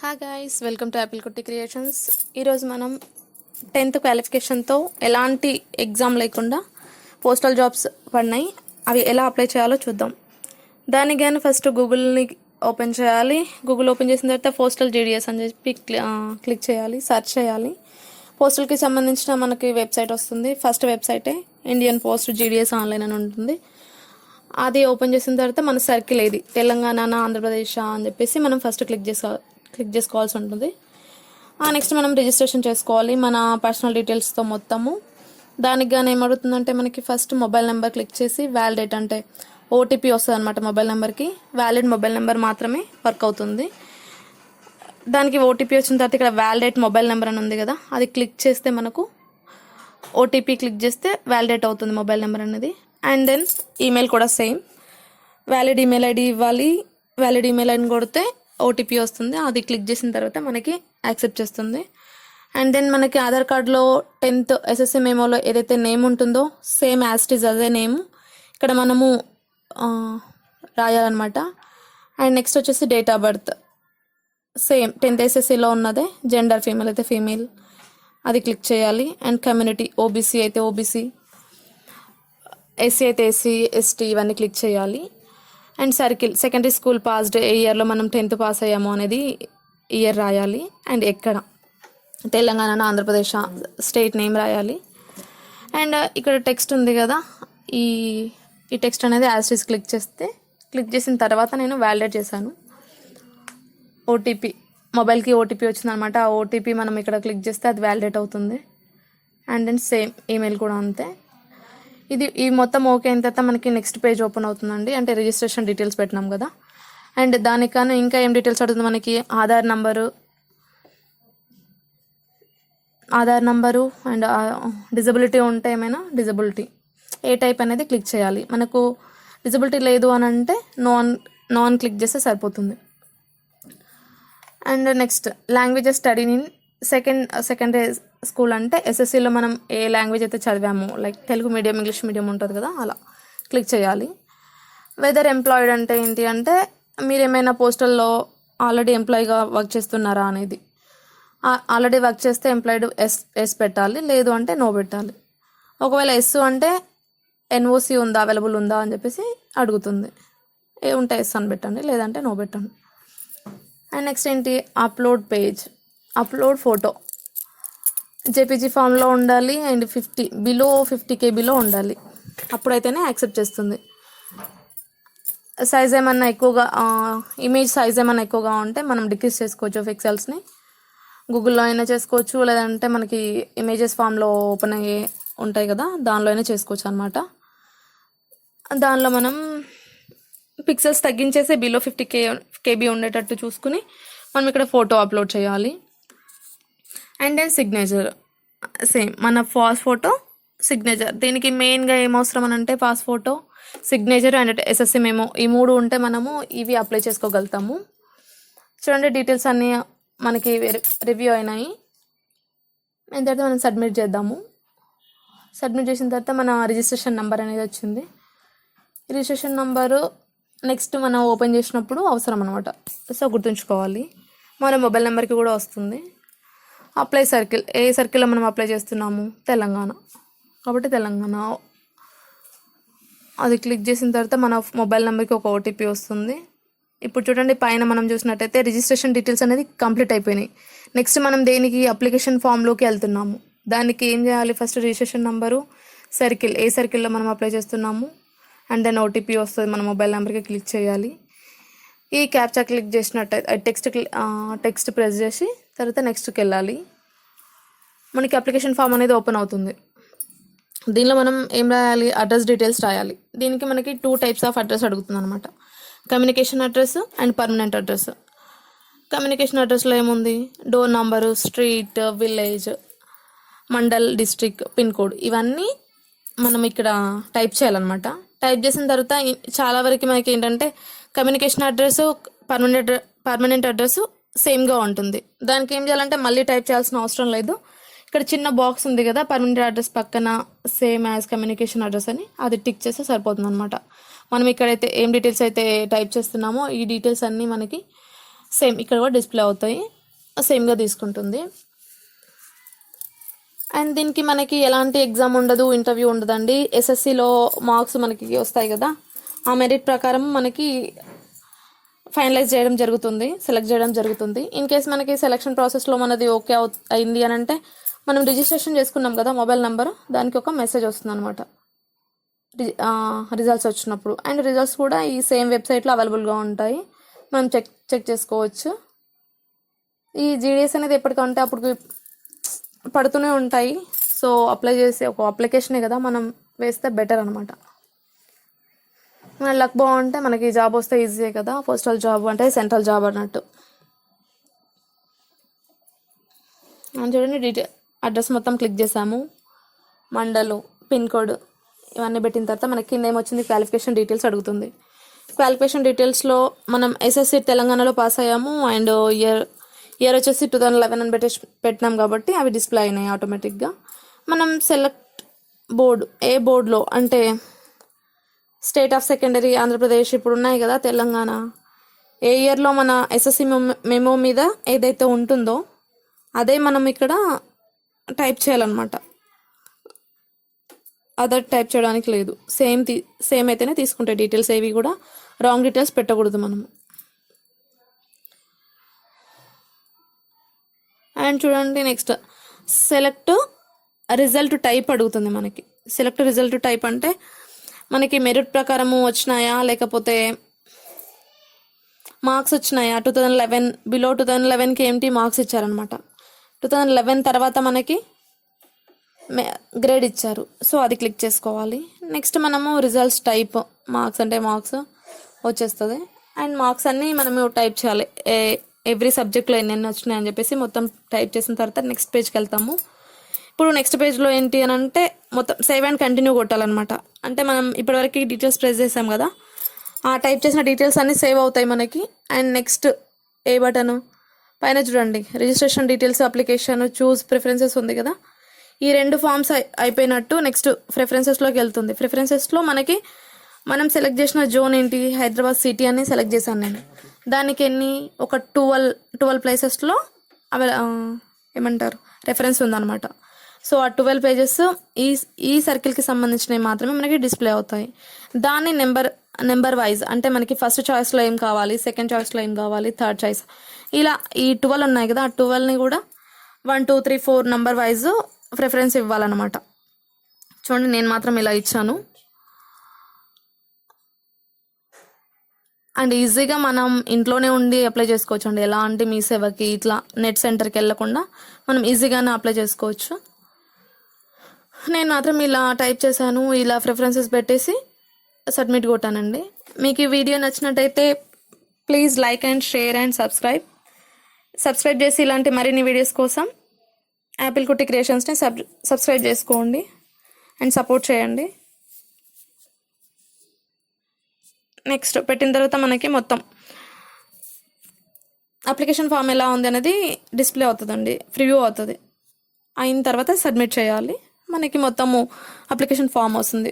హా guys welcome to Apple Kutti creations ఈరోజు మనం టెన్త్ క్వాలిఫికేషన్తో ఎలాంటి ఎగ్జామ్ లేకుండా పోస్టల్ జాబ్స్ పడినాయి అవి ఎలా అప్లై చేయాలో చూద్దాం. దానికి కానీ ఫస్ట్ గూగుల్ని ఓపెన్ చేయాలి. గూగుల్ ఓపెన్ చేసిన తర్వాత పోస్టల్ జీడిఎస్ అని చెప్పి క్లిక్ చేయాలి సెర్చ్ చేయాలి. పోస్టల్కి సంబంధించిన మనకి వెబ్సైట్ వస్తుంది. ఫస్ట్ వెబ్సైటే ఇండియన్ పోస్ట్ జీడిఎస్ ఆన్లైన్ అని ఉంటుంది. అది ఓపెన్ చేసిన తర్వాత మన సర్కిల్ ఏది? తెలంగాణ ఆంధ్రప్రదేశ్ అని చెప్పేసి మనం ఫస్ట్ క్లిక్ చేసుకో క్లిక్ చేసుకోవాల్సి ఉంటుంది. నెక్స్ట్ మనం రిజిస్ట్రేషన్ చేసుకోవాలి. మన పర్సనల్ డీటెయిల్స్తో మొత్తము. దానికి కానీ ఏమడుగుతుందంటే మనకి ఫస్ట్ మొబైల్ నెంబర్ క్లిక్ చేసి వ్యాలిడేట్ అంటే ఓటీపీ వస్తుంది అనమాట మొబైల్ నెంబర్కి వ్యాలిడ్ మొబైల్ నెంబర్ మాత్రమే వర్క్ అవుతుంది. దానికి ఓటీపీ వచ్చిన తర్వాత ఇక్కడ వ్యాలిడేట్ మొబైల్ నెంబర్ అని ఉంది కదా అది క్లిక్ చేస్తే మనకు ఓటీపీ క్లిక్ చేస్తే వ్యాలిడేట్ అవుతుంది మొబైల్ నెంబర్ అనేది. అండ్ దెన్ ఈమెయిల్ కూడా సేమ్ వ్యాలిడ్ ఈమెయిల్ ఐడి ఇవ్వాలి. వ్యాలిడ్ ఈమెయిల్ ఐడిని కొడితే ఓటీపీ వస్తుంది అది క్లిక్ చేసిన తర్వాత మనకి యాక్సెప్ట్ చేస్తుంది. అండ్ దెన్ మనకి ఆధార్ కార్డులో టెన్త్ ఎస్ఎస్సీ మేమోలో ఏదైతే నేమ్ ఉంటుందో సేమ్ యాస్టిజ్ అదే నేమ్ ఇక్కడ మనము రాయాలన్నమాట. అండ్ నెక్స్ట్ వచ్చేసి date of birth. Same tenth ఎస్ఎస్సీలో ఉన్నదే జెండర్ ఫీమేల్ అయితే ఫీమేల్ అది క్లిక్ చేయాలి. అండ్ కమ్యూనిటీ ఓబీసీ అయితే ఓబీసీ ఎస్సీ అయితే ఎస్సీ ఎస్టీ ఇవన్నీ క్లిక్ చేయాలి. And circle secondary school passed ఏ ఇయర్లో మనం టెన్త్ పాస్ అయ్యాము అనేది ఇయర్ రాయాలి. అండ్ ఎక్కడ? తెలంగాణ ఆంధ్రప్రదేశ్ స్టేట్ నేమ్ రాయాలి. అండ్ uh, ఇక్కడ టెక్స్ట్ ఉంది కదా. ఈ ఈ టెక్స్ట్ అనేది యాస్టీస్ క్లిక్ చేస్తే క్లిక్ చేసిన తర్వాత నేను వ్యాలిడేట్ చేశాను. ఓటీపీ మొబైల్కి ఓటీపీ వచ్చిందనమాట ఆ ఓటీపీ మనం ఇక్కడ క్లిక్ చేస్తే అది వ్యాలిడేట్ అవుతుంది. అండ్ దెన్ సేమ్ ఈమెయిల్ కూడా అంతే. ఇది ఈ మొత్తం ఓకే అయిన తర్వాత మనకి నెక్స్ట్ పేజ్ ఓపెన్ అవుతుందండి. అంటే రిజిస్ట్రేషన్ డీటెయిల్స్ పెట్టినాం కదా. అండ్ దానికన్నా ఇంకా ఏం డీటెయిల్స్ అడుగుతుంది మనకి? Aadhaar number Aadhaar number and disability ఉంటే ఏమైనా? డిజబిలిటీ ఏ టైప్ అనేది క్లిక్ చేయాలి. మనకు డిజబిలిటీ లేదు అని అంటే నాన్ నాన్ క్లిక్ చేస్తే సరిపోతుంది. And next languages study in second secondary school అంటే ఎస్ఎస్సిలో మనం ఏ లాంగ్వేజ్ అయితే చదివామో like Telugu medium English medium ఉంటుంది కదా అలా క్లిక్ చేయాలి. వెదర్ ఎంప్లాయిడ్ అంటే ఏంటి అంటే మీరు ఏమైనా పోస్టల్లో ఆల్రెడీ ఎంప్లాయీగా వర్క్ చేస్తున్నారా అనేది. ఆల్రెడీ వర్క్ చేస్తే ఎంప్లాయిడ్ ఎస్ ఎస్ పెట్టాలి లేదు అంటే నో పెట్టాలి. ఒకవేళ ఎస్ అంటే ఎన్ఓసి ఉందా అవైలబుల్ ఉందా అని చెప్పేసి అడుగుతుంది. ఏ ఉంటే ఎస్ అని పెట్టండి లేదంటే నో పెట్టండి. అండ్ నెక్స్ట్ ఏంటి? Upload page upload photo JPG ఫామ్లో ఉండాలి అండ్ ఫిఫ్టీ బిలో ఫిఫ్టీ కేబీలో ఉండాలి. అప్పుడైతేనే యాక్సెప్ట్ చేస్తుంది. సైజ్ ఏమన్నా ఎక్కువగా ఇమేజ్ సైజ్ ఏమన్నా ఎక్కువగా ఉంటే మనం డిక్రీస్ చేసుకోవచ్చు పిక్సెల్స్ని గూగుల్లో అయినా చేసుకోవచ్చు లేదంటే మనకి ఇమేజెస్ ఫామ్లో ఓపెన్ అయ్యే ఉంటాయి కదా దానిలో అయినా చేసుకోవచ్చు అనమాట దానిలో మనం పిక్సెల్స్ తగ్గించేసి బిలో ఫిఫ్టీ కే కేబీ ఉండేటట్టు చూసుకుని మనం ఇక్కడ ఫోటో అప్లోడ్ చేయాలి. And then signature. సేమ్ మన పాస్ ఫోటో సిగ్నేచర్. దీనికి మెయిన్గా ఏం అవసరం అని అంటే pass photo signature and SSC మేము ఈ మూడు ఉంటే మనము ఇవి అప్లై చేసుకోగలుగుతాము. చూడండి డీటెయిల్స్ అన్నీ మనకి రివ్యూ అయినాయి. దాని తర్వాత మనం సబ్మిట్ చేద్దాము. సబ్మిట్ చేసిన తర్వాత మన రిజిస్ట్రేషన్ నెంబర్ అనేది వచ్చింది. రిజిస్ట్రేషన్ నెంబరు నెక్స్ట్ మనం ఓపెన్ చేసినప్పుడు అవసరం అనమాట సో గుర్తుంచుకోవాలి. మన మొబైల్ నెంబర్కి కూడా వస్తుంది. అప్లై సర్కిల్ ఏ సర్కిల్లో మనం అప్లై చేస్తున్నాము? తెలంగాణ. కాబట్టి తెలంగాణ. అది క్లిక్ చేసిన తర్వాత మన మొబైల్ నెంబర్కి ఒక ఓటీపీ వస్తుంది. ఇప్పుడు చూడండి పైన మనం చూసినట్టయితే రిజిస్ట్రేషన్ డీటెయిల్స్ అనేది కంప్లీట్ అయిపోయినాయి. నెక్స్ట్ మనం దేనికి అప్లికేషన్ ఫామ్లోకి వెళ్తున్నాము? దానికి ఏం చేయాలి? ఫస్ట్ రిజిస్ట్రేషన్ నెంబరు సర్కిల్ ఏ సర్కిల్లో మనం అప్లై చేస్తున్నాము? అండ్ దెన్ ఓటీపీ వస్తుంది మన మొబైల్ నెంబర్కి క్లిక్ చేయాలి. ఈ క్యాప్చా క్లిక్ చేసినట్టయితే టెక్స్ట్ టెక్స్ట్ ప్రెస్ చేసి తర్వాత నెక్స్ట్కి వెళ్ళాలి మనకి అప్లికేషన్ ఫామ్ అనేది ఓపెన్ అవుతుంది. దీనిలో మనం ఏం రాయాలి? అడ్రస్ డీటెయిల్స్ రాయాలి. దీనికి మనకి టూ టైప్స్ ఆఫ్ అడ్రస్ అడుగుతుంది అనమాట communication address and permanent address. Communication అడ్రస్లో ఏముంది? Door number street village mandal district pin code ఇవన్నీ మనం ఇక్కడ టైప్ చేయాలన్నమాట. టైప్ చేసిన తర్వాత చాలా వరకు మనకి ఏంటంటే communication address permanent permanent address సేమ్గా ఉంటుంది. దానికి ఏం చేయాలంటే మళ్ళీ టైప్ చేయాల్సిన అవసరం లేదు. ఇక్కడ చిన్న బాక్స్ ఉంది కదా పర్మనెంట్ అడ్రస్ పక్కన సేమ్ యాజ్ కమ్యూనికేషన్ అడ్రస్ అని అది టిక్ చేస్తే సరిపోతుంది అనమాట మనం ఇక్కడైతే ఏం డీటెయిల్స్ అయితే టైప్ చేస్తున్నామో ఈ డీటెయిల్స్ అన్నీ మనకి సేమ్ ఇక్కడ కూడా డిస్ప్లే అవుతాయి. సేమ్గా తీసుకుంటుంది. అండ్ దీనికి మనకి ఎలాంటి ఎగ్జామ్ ఉండదు ఇంటర్వ్యూ ఉండదండి. ఎస్ఎస్సిలో మార్క్స్ మనకి వస్తాయి కదా. ఆ మెరిట్ ప్రకారం మనకి ఫైనలైజ్ చేయడం జరుగుతుంది సెలెక్ట్ చేయడం జరుగుతుంది. ఇన్ కేస్ మనకి సెలక్షన్ ప్రాసెస్లో మనది ఓకే అవు అయింది అని అంటే మనం రిజిస్ట్రేషన్ చేసుకున్నాం కదా మొబైల్ నెంబర్ దానికి ఒక మెసేజ్ వస్తుంది అనమాట రిజల్ట్స్ వచ్చినప్పుడు. అండ్ రిజల్ట్స్ కూడా ఈ సేమ్ వెబ్సైట్లో అవైలబుల్గా ఉంటాయి. మనం చెక్ చెక్ చేసుకోవచ్చు. ఈ జీడిఎస్ అనేది ఎప్పటికంటే అప్పుడు పడుతూనే ఉంటాయి. సో అప్లై చేసి ఒక అప్లికేషనే కదా మనం వేస్తే బెటర్ అనమాట మన లక్ బాగుంటే మనకి జాబ్ వస్తే ఈజీయే కదా. పోస్టల్ జాబ్ అంటే సెంట్రల్ జాబ్ అన్నట్టు. చూడండి డీటెయిల్ అడ్రస్ మొత్తం క్లిక్ చేసాము. మండలు పిన్ కోడ్ ఇవన్నీ పెట్టిన తర్వాత మనకి కింద ఏమొచ్చింది? క్వాలిఫికేషన్ డీటెయిల్స్ అడుగుతుంది. క్వాలిఫికేషన్ డీటెయిల్స్లో మనం ఎస్ఎస్సి తెలంగాణలో పాస్ అయ్యాము. అండ్ ఇయర్ ఇయర్ వచ్చేసి టూ థౌజండ్ లెవెన్ అని పెట్టేసి పెట్టినాం కాబట్టి అవి డిస్ప్లే అయినాయి ఆటోమేటిక్గా మనం సెలెక్ట్ బోర్డు ఏ బోర్డులో అంటే స్టేట్ ఆఫ్ సెకండరీ ఆంధ్రప్రదేశ్ ఇప్పుడు ఉన్నాయి కదా తెలంగాణ. ఏ ఇయర్లో మన ఎస్ఎస్సి మెమో మీద ఏదైతే ఉంటుందో అదే మనం ఇక్కడ టైప్ చేయాలన్నమాట. అదర్ టైప్ చేయడానికి లేదు. సేమ్ తీ సేమ్ అయితేనే తీసుకుంటాయి డీటెయిల్స్ ఏవి కూడా రాంగ్ డీటెయిల్స్ పెట్టకూడదు మనం అండ్ చూడండి నెక్స్ట్ సెలెక్ట్ రిజల్ట్ టైప్ అడుగుతుంది మనకి. సెలెక్ట్ రిజల్ట్ టైప్ అంటే మనకి మెరిట్ ప్రకారము వచ్చినాయా? లేకపోతే మార్క్స్ వచ్చినాయా? Two thousand eleven below two thousand లెవెన్కి ఏంటి మార్క్స్ ఇచ్చారనమాట టూ థౌజండ్ లెవెన్ తర్వాత మనకి గ్రేడ్ ఇచ్చారు. సో అది క్లిక్ చేసుకోవాలి. నెక్స్ట్ మనము రిజల్ట్స్ టైప్ మార్క్స్ అంటే మార్క్స్ వచ్చేస్తుంది. అండ్ మార్క్స్ అన్నీ మనము టైప్ చేయాలి. ఏ ఎవ్రీ సబ్జెక్ట్లో ఎన్నెన్ని వచ్చినాయని చెప్పేసి మొత్తం టైప్ చేసిన తర్వాత నెక్స్ట్ పేజ్కి వెళ్తాము. ఇప్పుడు నెక్స్ట్ పేజ్లో ఏంటి అని అంటే మొత్తం సేవ్ అండ్ కంటిన్యూ కొట్టాలన్నమాట. అంటే మనం ఇప్పటివరకు డీటెయిల్స్ ప్రెస్ చేసాం కదా ఆ టైప్ చేసిన డీటెయిల్స్ అన్నీ సేవ్ అవుతాయి మనకి. అండ్ నెక్స్ట్ ఏ బటన్ పైన చూడండి. Registration details application choose preferences ఉంది కదా. ఈ రెండు ఫామ్స్ అయిపోయినట్టు నెక్స్ట్ ప్రిఫరెన్సెస్లోకి వెళ్తుంది. ప్రిఫరెన్సెస్లో మనకి మనం సెలెక్ట్ చేసిన జోన్ ఏంటి? హైదరాబాద్ సిటీ అని సెలెక్ట్ చేశాను నేను. దానికి ఎన్ని? ఒక ట్వెల్వ్ ట్వెల్వ్ ప్లేసెస్లో అవి ఏమంటారు? రెఫరెన్స్ ఉందన్నమాట. సో ఆ ట్వెల్వ్ పేజెస్ ఈ ఈ సర్కిల్కి సంబంధించినవి మాత్రమే మనకి డిస్ప్లే అవుతాయి. దాన్ని నెంబర్ నెంబర్ వైజ్ అంటే మనకి ఫస్ట్ చాయిస్లో ఏం కావాలి సెకండ్ చాయిస్లో ఏం కావాలి థర్డ్ చాయిస్ ఇలా ఈ ట్వెల్వ్ ఉన్నాయి కదా ఆ ట్వెల్వ్ని కూడా one two three four number wise preference ఇవ్వాలన్నమాట. చూడండి నేను మాత్రం ఇలా ఇచ్చాను. అండ్ ఈజీగా మనం ఇంట్లోనే ఉండి అప్లై చేసుకోవచ్చు అండి ఎలాంటి మీ సేవకి ఇట్లా నెట్ సెంటర్కి వెళ్ళకుండా మనం ఈజీగానే అప్లై చేసుకోవచ్చు. నేను మాత్రం ఇలా టైప్ చేశాను ఇలా ప్రిఫరెన్సెస్ పెట్టేసి సబ్మిట్ కొట్టానండి. మీకు ఈ వీడియో నచ్చినట్టయితే please like and share and subscribe subscribe చేసి ఇలాంటి మరిన్ని వీడియోస్ కోసం యాపిల్ కుట్టి క్రియేషన్స్ని సబ్ సబ్స్క్రైబ్ చేసుకోండి అండ్ సపోర్ట్ చేయండి. నెక్స్ట్ పెట్టిన తర్వాత మనకి మొత్తం అప్లికేషన్ ఫామ్ ఎలా ఉంది అనేది డిస్ప్లే అవుతుందండి ప్రివ్యూ అవుతుంది. అయిన తర్వాత సబ్మిట్ చేయాలి. మనకి మొత్తము అప్లికేషన్ ఫామ్ వస్తుంది